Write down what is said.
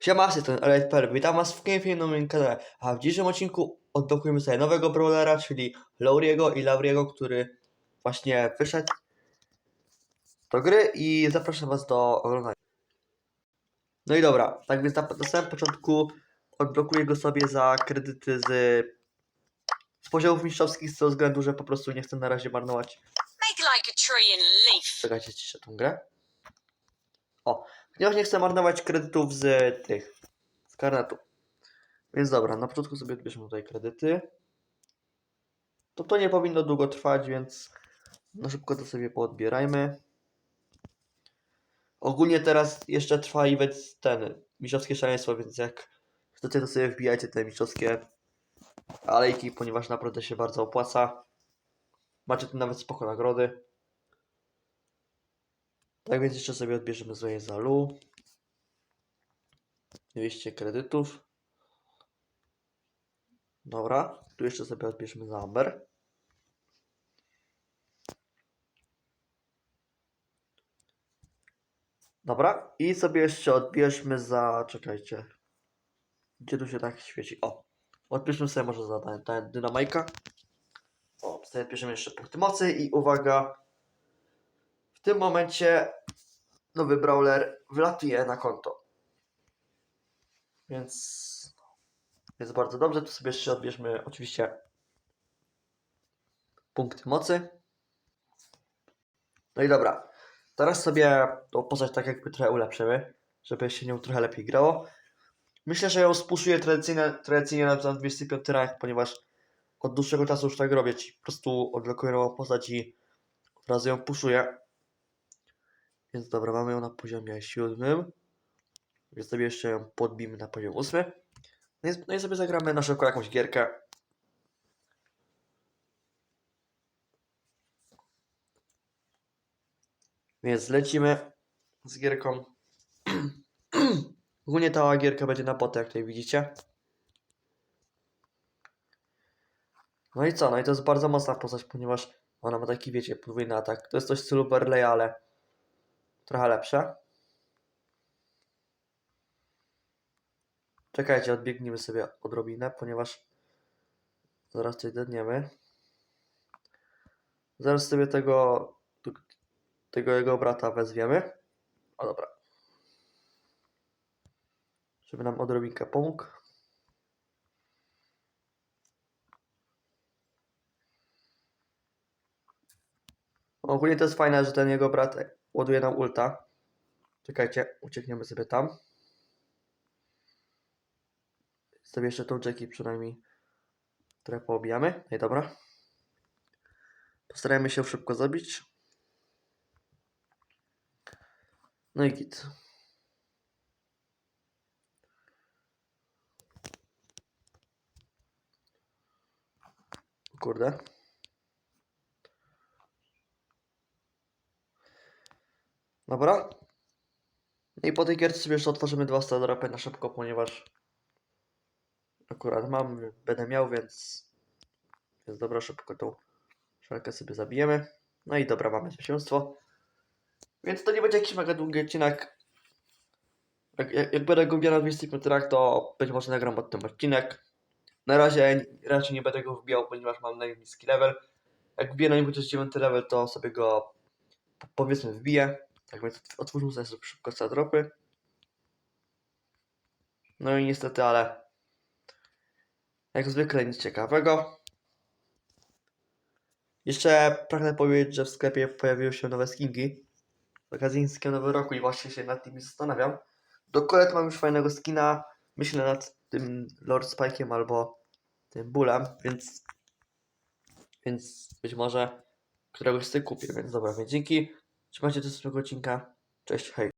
Siema, strony Elite.pl. Witam was w kolejnym filmie na moim kanale. A w dzisiejszym odcinku odblokujemy sobie nowego brawlera, czyli Lauriego i Lauriego, który właśnie wyszedł do gry i zapraszam was do oglądania. No i dobra, tak więc na, na samym początku odblokuję go sobie za kredyty z, z poziomów mistrzowskich z tego względu, że po prostu nie chcę na razie marnować Make like a tree and leaf. Czekajcie, ciszę tą grę. O, ponieważ nie chcę marnować kredytów z tych, z karnetu. Więc dobra, na początku sobie odbierzemy tutaj kredyty. To to nie powinno długo trwać, więc na szybko to sobie poodbierajmy. Ogólnie teraz jeszcze trwa event ten, mistrzowskie szaleństwo, więc jak chcecie to sobie wbijajcie te mistrzowskie alejki, ponieważ naprawdę się bardzo opłaca. Macie tu nawet spoko nagrody. Tak więc jeszcze sobie odbierzemy sobie za Lu. 200 kredytów. Dobra, tu jeszcze sobie odbierzemy za Amber. Dobra, i sobie jeszcze odbierzmy za. Czekajcie. Gdzie tu się tak świeci? O, odbierzmy sobie może za ten, ten dynamajka. O, sobie odbierzemy jeszcze punkty mocy i uwaga. W tym momencie nowy brawler wlatuje na konto. Więc jest bardzo dobrze. Tu sobie jeszcze odbierzmy oczywiście punkty mocy. No i dobra. Teraz sobie tą postać tak jakby trochę ulepszymy, żeby się nią trochę lepiej grało. Myślę, że ją spuszuję tradycyjnie, tradycyjnie na na 25 rank, ponieważ od dłuższego czasu już tak robię, ci po prostu odblokuję nową postać i od razu ją puszuję. Więc dobra, mamy ją na poziomie siódmym. Więc sobie jeszcze ją podbijmy na poziom ósmy. No i, no i sobie zagramy na szybko jakąś gierkę. Więc lecimy z gierką. Ogólnie ta gierka będzie na potę, jak tutaj widzicie. No i co? No i to jest bardzo mocna postać, ponieważ ona ma taki, wiecie, podwójny atak. To jest coś w stylu ale trochę lepsze. Czekajcie, odbiegnijmy sobie odrobinę, ponieważ zaraz tutaj dedniemy. Zaraz sobie tego, tego jego brata wezwiemy. O dobra. Żeby nam odrobinkę pomógł. Ogólnie to jest fajne, że ten jego brat ładuje nam ulta. Czekajcie, uciekniemy sobie tam. Sobie jeszcze tą Jackie przynajmniej trochę poobijamy. No i dobra. Postarajmy się szybko zabić. No i git. Kurde. Dobra. No i po tej gierce sobie jeszcze otworzymy dwa stadorapy na szybko, ponieważ akurat mam, będę miał, więc więc dobra, szybko tą szalkę sobie zabijemy. No i dobra, mamy zwycięstwo. Więc to nie będzie jakiś mega długi odcinek. Jak, jak, jak będę go wbijał na 25 rank, to być może nagram pod tym odcinek. Na razie raczej nie będę go wbijał, ponieważ mam najniski level. Jak wbiję na nim chociaż 9 level, to sobie go po- powiedzmy wbiję. Tak więc otwórzmy sobie szybko te dropy. No i niestety, ale jak zwykle nic ciekawego. Jeszcze pragnę powiedzieć, że w sklepie pojawiły się nowe skinki. Z okazji nowego roku i właśnie się nad nimi zastanawiam. Do kolet mam już fajnego skina. Myślę nad tym Lord Spike'iem albo tym Bullem, więc więc być może któregoś z tych kupię, więc dobra, więc dzięki. Trzymajcie się do następnego odcinka. Cześć, hej.